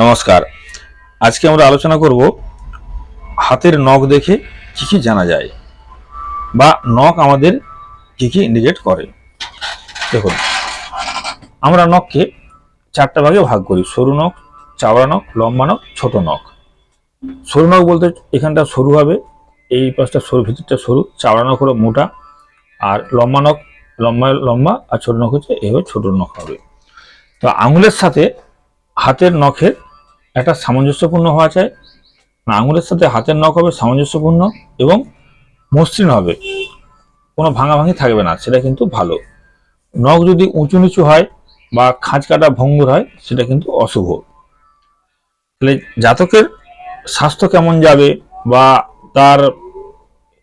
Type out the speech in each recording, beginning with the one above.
নমস্কার। আজকে আমরা আলোচনা করব হাতের নখ দেখে কি কি জানা যায় বা নখ আমাদের কি কি ইন্ডিকেট করে। দেখুন, আমরা নখকে চারটা ভাগে ভাগ করি, সরু নখ, চাওড়া নখ, লম্বা নখ, ছোট নখ। সরু নখ বলতে এখানটা সরু হবে, এই পাশটা সরু, ভিতরটা সরু, চাওড়া নখ হলো মোটা, আর লম্বা নখ, লম্বা লম্বা, আর ছোট নখ হচ্ছে এভাবে ছোট নখ হবে। তো আঙুলের সাথে হাতের নখের একটা সামঞ্জস্যপূর্ণ হওয়া চাই। আঙুলের সাথে হাতের নখ হবে সামঞ্জস্যপূর্ণ এবং মসৃণ হবে। কোনো ভাঙাভাঙি থাকবে না, সেটা কিন্তু ভালো। নখ যদি উঁচু নিচু হয় বা খাঁজ কাটা ভঙ্গুর হয়, সেটা কিন্তু অশুভ। তাহলে জাতকের স্বাস্থ্য কেমন যাবে বা তার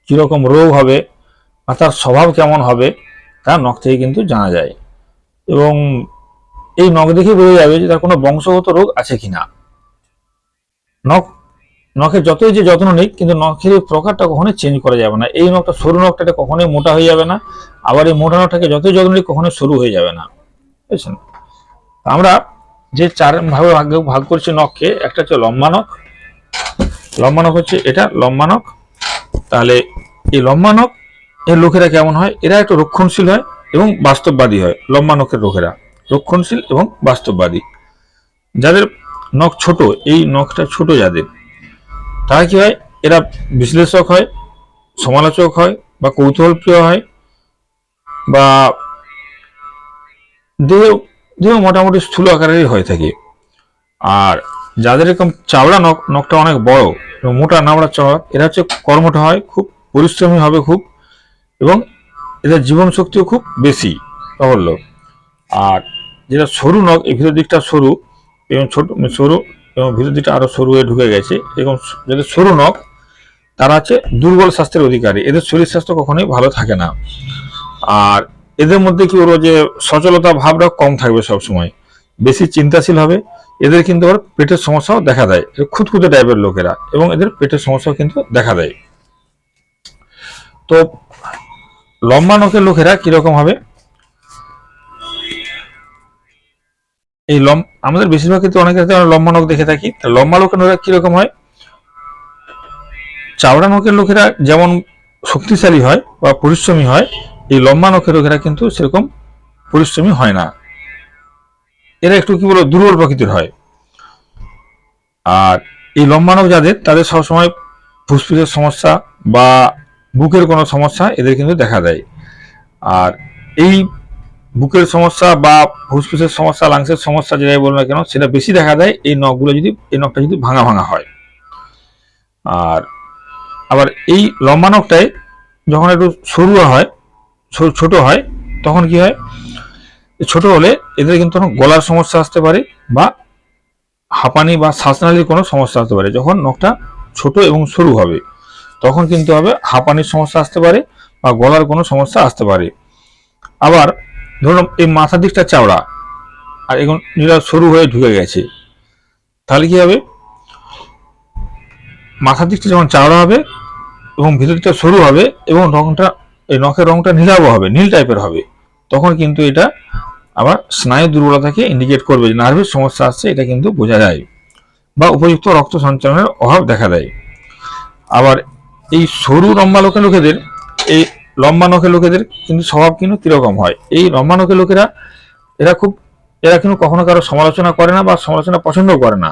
কীরকম রোগ হবে বা তার স্বভাব কেমন হবে, তা নখ থেকে কিন্তু জানা যায়। এবং এই নখ দেখে বোঝা যাবে যে তার কোনো বংশগত রোগ আছে কিনা। নখ, নখের যতই যে যত্ন নেই কিন্তু নখের এই প্রকারটা কখনোই চেঞ্জ করা যাবে না। এই নখটা, সরু নখটা কখনোই মোটা হয়ে যাবে না। আবার এই মোটা নখটাকে যতই যত্ন নিই কখনোই সরু হয়ে যাবে না। বুঝছেন? আমরা যে চার ভাবে ভাগ ভাগ করছি নখকে, একটা হচ্ছে লম্বা নখ লম্বা নখ হচ্ছে এটা, লম্বা নখ। তাহলে এই লম্বা নখ, এর লোকেরা কেমন হয়? এরা একটু রক্ষণশীল হয় এবং বাস্তববাদী হয়, লম্বা নখের লোকেরা। রক্ষণশীল এবং বাস্তববাদী। যাদের নখ ছোট, এই নখটা ছোট যাদের। তারা কি হয়? এরা বিশ্লেষক হয়, সমালোচক হয়, বা কৌতূহলপ্রিয় হয়, বা দেহ দেহ মোটামুটি স্থূল আকারেরই হয়ে থাকে। আর যাদের এরকম চাওড়া নখ, নখটা অনেক বড় এবং মোটা নামড়া চওড়া, এরা হচ্ছে কর্মঠ হয়, খুব পরিশ্রমী হবে খুব, এবং এদের জীবন শক্তিও খুব বেশি, প্রবল্য। আর যেটা সরু নখ এই ভিতর দিকটা সরু এবং ছোট সরু এবং ভিতর দিকটা আরও সরু হয়ে ঢুকে গেছে। এরকম যাদের সরু নখ, তারা হচ্ছে দুর্বল স্বাস্থ্যের অধিকারী। এদের শরীর স্বাস্থ্য কখনোই ভালো থাকে না। আর এদের মধ্যে কি বলব যে, সচলতা ভাবটা কম থাকবে সব সময় বেশি চিন্তাশীল হবে। এদের কিন্তু আবার পেটের সমস্যাও দেখা দেয়। খুঁতখুঁতে টাইপের লোকেরা। এবং এদের পেটের সমস্যাও কিন্তু দেখা দেয়। তো লম্বা নখের লোকেরা কীরকম হবে? এই লম আমাদের বেশিরভাগ ক্ষেত্রে অনেক ক্ষেত্রে আমরা লম্বা নখ দেখে থাকি। লম্বা লোকের লোকেরা কীরকম হয়? চাওড়া নখের লোকেরা যেমন শক্তিশালী হয় বা পরিশ্রমী হয়, এই লম্বা নখের লোকেরা কিন্তু সেরকম পরিশ্রমী হয় না। এরা একটু কি বলব, দুর্বল প্রকৃতির হয়। আর এই লম্বা নখ যাদের, তাদের সবসময় ফুসফুসের সমস্যা বা বুকের কোনো সমস্যা এদের কিন্তু দেখা দেয়। আর এই বুকের সমস্যা বা ফুসফুসের সমস্যা, লাংসের সমস্যা যেটাই বলুন না কেন, সেটা বেশি দেখা দেয় এই নখগুলো যদি, এই নখটা যদি ভাঙা ভাঙা হয়। আর আবার এই লম্বা নখটায় যখন একটু সরু হয় ছোট হয়, তখন কি হয়? ছোট হলে এদের কিন্তু গলার সমস্যা আসতে পারে বা হাঁপানি বা শ্বাসনালীর কোনো সমস্যা আসতে পারে। যখন নখটা ছোট এবং সরু হবে, তখন কিন্তু হবে হাঁপানির সমস্যা আসতে পারে বা গলার কোনো সমস্যা আসতে পারে। আবার ধরুন এই মাথার দিকটা চাওড়া, আর এখন যেটা সরু হয়ে ঢুকে গেছে, তাহলে কি হবে? মাথার দিকটা যখন চাওড়া হবে এবং ভিতর দিকটা সরু হবে এবং রংটা, এই নখের রংটা নীলাভ হবে, নীল টাইপের হবে, তখন কিন্তু এটা আবার স্নায়ু দুর্বলতাকে ইন্ডিকেট করবে, যে নার্ভের সমস্যা আসছে, এটা কিন্তু বোঝা যায় বা উপযুক্ত রক্ত সঞ্চালনের অভাব দেখা দেয়। আবার এই সরু লম্বা লোকের লোকেদের এই লম্বা নখের লোকেদের কিন্তু স্বভাব কিন্তু কীরকম হয়। এই লম্বা নখের লোকেরা, এরা খুব, এরা কিন্তু কখনো কারও সমালোচনা করে না বা সমালোচনা পছন্দ করে না।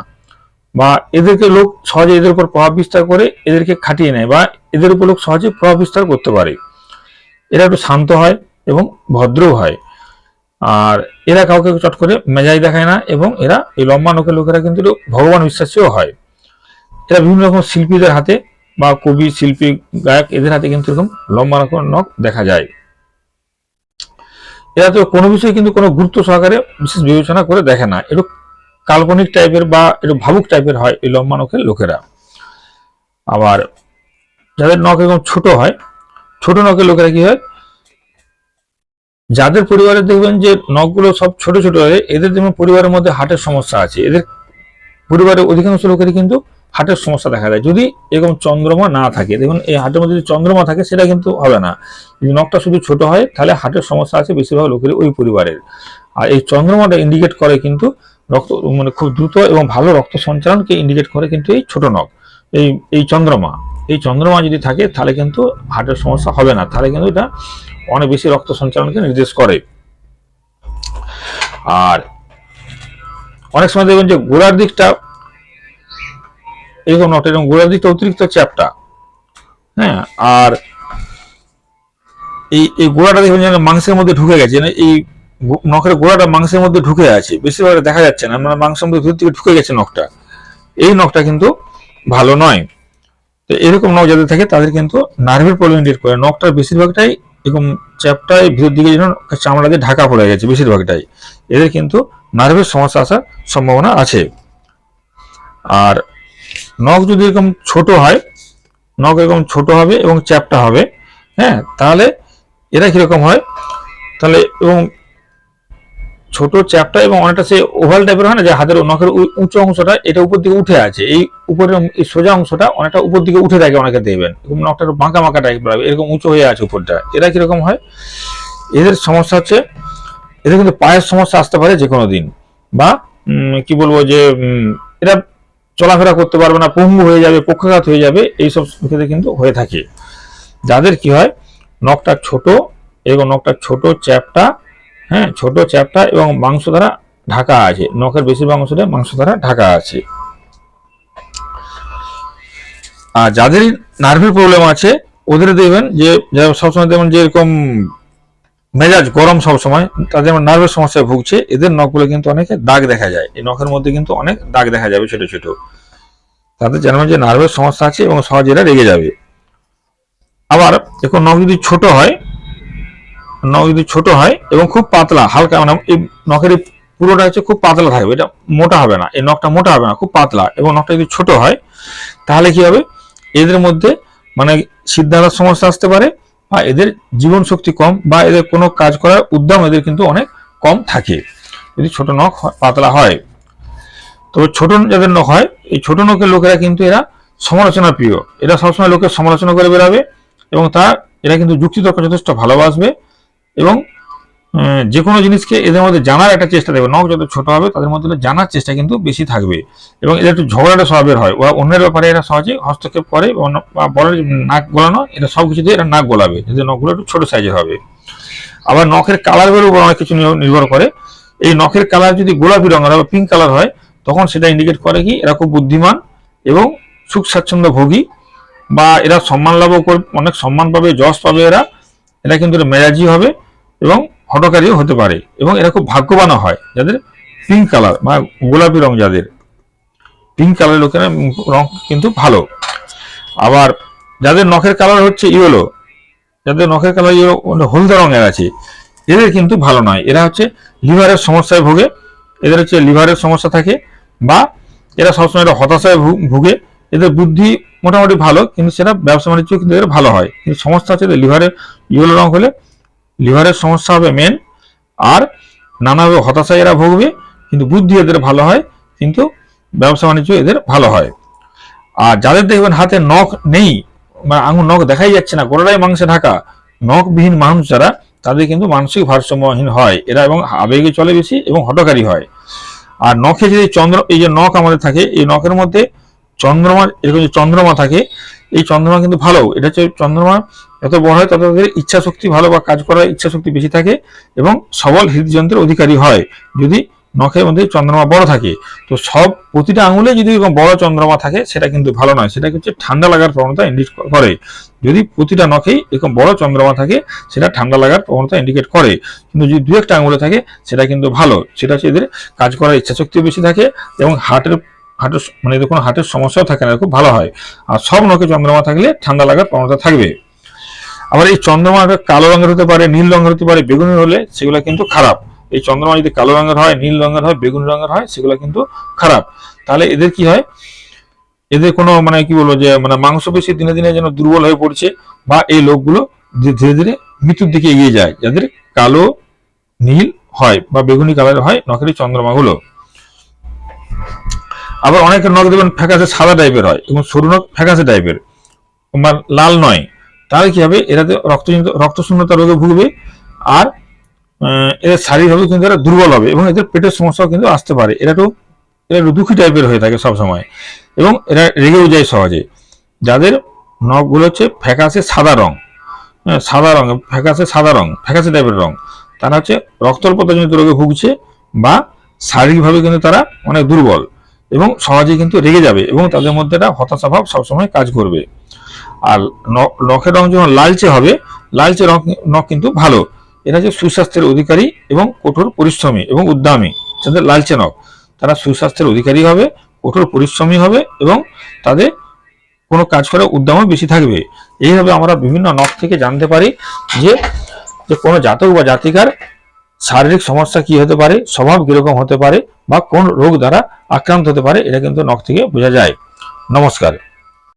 বা এদেরকে লোক সহজে এদের উপর প্রভাব বিস্তার করে এদেরকে খাটিয়ে নেয় বা এদের উপর লোক সহজে প্রভাব বিস্তার করতে পারে। এরা একটু শান্ত হয় এবং ভদ্রও হয়। আর এরা কাউকে চট করে মেজাই দেখায় না এবং এরা, এই লম্বা নখের লোকেরা কিন্তু ভগবান বিশ্বাসীও হয়। এরা বিভিন্ন রকম শিল্পীদের হাতে বা কবি, শিল্পী, গায়ক এদের হাতে কিন্তু এরকম লম্বা নখের নখ দেখা যায়। এরা তো কোনো বিষয়ে কিন্তু কোনো গুরুত্ব সহকারে বিশেষ বিবেচনা করে দেখে না। একটু কাল্পনিক টাইপের বা একটু ভাবুক টাইপের হয় এই লম্বা নখের লোকেরা। আবার যাদের নখ এরকম ছোট হয়, ছোট নখের লোকেরা কি হয়? যাদের পরিবারে দেখবেন যে নখগুলো সব ছোট ছোট হয়, এদের দেখবেন পরিবারের মধ্যে হার্টের সমস্যা আছে, এদের পরিবারের অধিকাংশ লোকেরই কিন্তু হার্টের সমস্যা দেখা দেয়। যদি এরকম চন্দ্রমা না থাকে, দেখুন এই হার্টের মধ্যে যদি চন্দ্রমা থাকে, সেটা কিন্তু হবে না। যদি নখটা শুধু ছোট হয়, তাহলে হার্টের সমস্যা আছে বেশিরভাগ লোকের ওই পরিবারের। আর এই চন্দ্রমাটা ইন্ডিকেট করে কিন্তু রক্ত মানে খুব দ্রুত এবং ভালো রক্ত সঞ্চালনকে ইন্ডিকেট করে কিন্তু এই ছোট নখ, এই এই চন্দ্রমা। এই চন্দ্রমা যদি থাকে, তাহলে কিন্তু হার্টের সমস্যা হবে না। তাহলে কিন্তু এটা অনেক বেশি রক্ত সঞ্চালনকে নির্দেশ করে। আর অনেক সময় দেখবেন যে গোড়ার দিকটা এরকম নট এরকম গোড়ার দিকটা অতিরিক্ত চ্যাপটা হ্যাঁ আর এই এই গোড়াটা দেখবেন যেন মাংসের মধ্যে ঢুকে গেছে এই নখের গোড়াটা মাংসের মধ্যে ঢুকে আছে। বেশিরভাগ দেখা যাচ্ছে না মানে মাংসের মধ্যে দূর থেকে ঢুকে গেছে নখটা। এই নখটা কিন্তু ভালো নয়। তো এরকম নখ যাদের থাকে, তাদের কিন্তু নার্ভের প্রবলেম ইন্ডিকেট করে। নখটার বেশিরভাগটাই এরকম চ্যাপটায় ভিতর দিকে যেন চামড়া দিয়ে ঢাকা পড়ে গেছে, বেশিরভাগটাই। এদের কিন্তু নার্ভের সমস্যা আসার সম্ভাবনা আছে। আর নখ যদি এরকম ছোট হয়, নখ এরকম ছোট হবে এবং চ্যাপটা হবে হ্যাঁ তাহলে এরা কীরকম হয়? তাহলে এবং ছোট চ্যাপটা এবং অনেকটা সে ওভাল টাইপের হয় না, যে হাতের নখের উঁচু অংশটা এটা উপর দিকে উঠে আছে। এই উপরের এই সোজা অংশটা অনেকটা উপর দিকে উঠে থাকে অনেকে দেখবেন। এরকম নখটা বাঁকা বাঁকা টাইপের হবে, এরকম উঁচু হয়ে আছে উপরটা। এরা কীরকম হয়? এদের সমস্যা হচ্ছে, এদের কিন্তু পায়ের সমস্যা আসতে পারে যে কোনো দিন। বা কি বলব যে এরা চলাফেরা করতে পারবে না, পঙ্গু হয়ে যাবে, পক্ষাঘাত হয়ে যাবে, এইসব ক্ষেত্রে কিন্তু হয়ে থাকে। যাদের কি হয়, নখটা ছোট এবং নখটা ছোট চ্যাপটা হ্যাঁ ছোট চ্যাপটা এবং মাংস দ্বারা ঢাকা আছে। নখের বেশিরভাগ অংশটা মাংস দ্বারা ঢাকা আছে। আর যাদের নার্ভের প্রবলেম আছে, ওদের দেখবেন যে সবসময় দেখবেন যে এরকম মেজাজ গরম সবসময়, তাদের নার্ভের সমস্যায় ভুগছে, এদের নখগুলো কিন্তু অনেকে দাগ দেখা যায়। এই নখের মধ্যে কিন্তু অনেক দাগ দেখা যাবে ছোট ছোট। তাদের জানবেন যে নার্ভের সমস্যা আছে এবং সহজে এরা রেগে যাবে। আবার এখন নখ যদি ছোট হয় নখ যদি ছোট হয় এবং খুব পাতলা, হালকা মানে এই নখের পুরোটা হচ্ছে খুব পাতলা থাকবে, এটা মোটা হবে না, এই নখটা মোটা হবে না, খুব পাতলা। এবং নখটা যদি ছোট হয়, তাহলে কি হবে? এদের মধ্যে মানে সিদ্ধান্তের সমস্যা আসতে পারে বা এদের জীবন শক্তি কম বা এদের কোনো কাজ করার উদ্যম এদের কিন্তু অনেক কম থাকে। যদি ছোট নখ পাতলা হয়, তবে ছোট যাদের নখ হয়, এই ছোট নখের লোকেরা কিন্তু এরা সমালোচনা প্রিয়। এরা সবসময় লোকের সমালোচনা করে বেড়াবে এবং তা এরা কিন্তু যুক্তিতর্ক যথেষ্ট ভালোবাসবে এবং যে কোনো জিনিসকে এদের মধ্যে জানার একটা চেষ্টা দেবে নখ যত ছোট হবে, তাদের মধ্যে জানার চেষ্টা কিন্তু বেশি থাকবে। এবং এদের একটু ঝগড়াটা স্বভাবের হয়। ওরা অন্যের ব্যাপারে এরা সহজে হস্তক্ষেপ করে বা অন্য- বা বলে যে নাক গোলানো, এটা সব কিছু দিয়ে এরা নাক গোলাবে যদি নখগুলো একটু ছোট সাইজের হবে। আবার নখের কালারের উপর অনেক কিছু নির্ভর করে। এই নখের কালার যদি গোলাপি রঙের বা পিঙ্ক কালার হয়, তখন সেটা ইন্ডিকেট করে কি এরা খুব বুদ্ধিমান এবং সুখ স্বাচ্ছন্দ্য ভোগী বা এরা সম্মান লাভও অনেক সম্মান পাবে, যশ পাবে এরা। এরা কিন্তু মেজাজি হবে এবং হটকারীও হতে পারে এবং এরা খুব ভাগ্যবানও হয়। যাদের পিঙ্ক কালার মানে গোলাপি রং যাদের। পিঙ্ক কালারের লোকেরা রং কিন্তু ভালো। আবার যাদের নখের কালার হচ্ছে ইয়েলো যাদের নখের কালার ইয়েলো হলদে রঙের আছে, এদের কিন্তু ভালো নয়। এরা হচ্ছে লিভারের সমস্যায় ভোগে, এদের হচ্ছে লিভারের সমস্যা থাকে বা এরা সবসময় একটা হতাশায় ভুগে, এদের বুদ্ধি মোটামুটি ভালো, কিন্তু সেটা ব্যবসা বাণিজ্য কিন্তু এদের ভালো হয়। কিন্তু সমস্যা হচ্ছে লিভারের ইয়েলো রং হলে লিভারের সমস্যা হবে মেন আর নানাভাবে হতাশায় এরা ভুগবে, কিন্তু বুদ্ধি এদের ভালো হয়, কিন্তু ব্যবসা বাণিজ্য এদের ভালো হয়। আর যাদের দেখবেন হাতে নখ নেই মানে আঙুল নখ দেখাই যাচ্ছে না, গোড়াটাই মাংসে ঢাকা, নখবিহীন মানুষ যারা, তাদের কিন্তু মানসিক ভারসাম্যহীন হয়। এরা এবং আবেগে চলে বেশি এবং হটকারী হয়। আর নখে যদি চন্দ্র, এই যে নখ আমাদের থাকে, এই নখের মধ্যে চন্দ্রমা, এরকম যে চন্দ্রমা থাকে, এই চন্দ্রমা কিন্তু ভালো। এটা হচ্ছে চন্দ্রমা যত বড় হয়, তত তাদের ইচ্ছা শক্তি ভালো বা কাজ করার ইচ্ছা শক্তি বেশি থাকে এবং সবল হৃদযন্ত্রের অধিকারী হয় যদি নখের মধ্যে চন্দ্রমা বড় থাকে। তো সব প্রতিটা আঙুলে যদি এরকম বড় চন্দ্রমা থাকে, সেটা কিন্তু ভালো নয় সেটা হচ্ছে ঠান্ডা লাগার প্রবণতা ইন্ডিকেট করে। যদি প্রতিটা নখেই এরকম বড় চন্দ্রমা থাকে, সেটা ঠান্ডা লাগার প্রবণতা ইন্ডিকেট করে। কিন্তু যদি দু একটা আঙুলে থাকে, সেটা কিন্তু ভালো, সেটা হচ্ছে এদের কাজ করার ইচ্ছা শক্তিও বেশি থাকে এবং হার্টের হার্টের মানে কোনো হার্টের সমস্যাও থাকে না খুব ভালো হয়। আর সব নখে চন্দ্রমা থাকলে ঠান্ডা লাগার প্রবণতা থাকবে। আবার এই চন্দ্রমা কালো রঙের হতে পারে, নীল রঙের হতে পারে, বেগুনি হলে সেগুলো কিন্তু খারাপ। এই চন্দ্রমা যদি কালো রঙের হয়, নীল রঙের হয়, বেগুনি রঙের হয়, সেগুলো কিন্তু খারাপ। তাহলে এদের কি হয়? এদের কোনো মানে কি বলব যে মানে মাংসপেশি দিনে দিনে যেন দুর্বল হয়ে পড়ছে বা এই লোকগুলো ধীরে ধীরে মৃত্যুর দিকে এগিয়ে যায় যাদের কালো, নীল হয় বা বেগুনি কালার হয়, নখের চন্দ্রমাগুলো। আবার অনেকের নখ দেখবেন ফ্যাকাসে সাদা টাইপের হয় এবং সরু নখ ফ্যাকাসে টাইপের লাল নয়। তাহলে কি হবে? এরাতে রক্তজনিত রক্তশূন্যতা রোগে ভুগবে আর এদের শারীরিকভাবে কিন্তু এরা দুর্বল হবে এবং এদের পেটের সমস্যাও কিন্তু আসতে পারে। এরা একটু এরা দুঃখী টাইপের হয়ে থাকে সবসময় এবং এরা রেগেও যায় সহজে। যাদের নখগুলো হচ্ছে ফ্যাকাশে সাদা রং হ্যাঁ, সাদা রং ফ্যাকাশে সাদা রং ফ্যাকাশে টাইপের রং তারা হচ্ছে রক্তল্পতাজনিত রোগে ভুগছে বা শারীরিকভাবে কিন্তু তারা অনেক দুর্বল এবং সহজেই কিন্তু রেগে যাবে এবং তাদের মধ্যে একটা হতাশা ভাব সবসময় কাজ করবে। আর নখের রং যখন লালচে হবে, লালচে রং নখ কিন্তু ভালো। এরা যে সুস্বাস্থ্যের অধিকারী এবং কঠোর পরিশ্রমী এবং উদ্যমী, যাদের লালচে নখ, তারা সুস্বাস্থ্যের অধিকারী হবে, কঠোর পরিশ্রমী হবে এবং তাদের কোনো কাজ করার উদ্যমও বেশি থাকবে। এইভাবে আমরা বিভিন্ন নখ থেকে জানতে পারি যে যে কোনো জাতক বা জাতিকার শারীরিক সমস্যা কি হতে পারে, স্বভাব কীরকম হতে পারে বা কোন রোগ দ্বারা আক্রান্ত হতে পারে, এটা কিন্তু নখ থেকে বোঝা যায়। নমস্কার।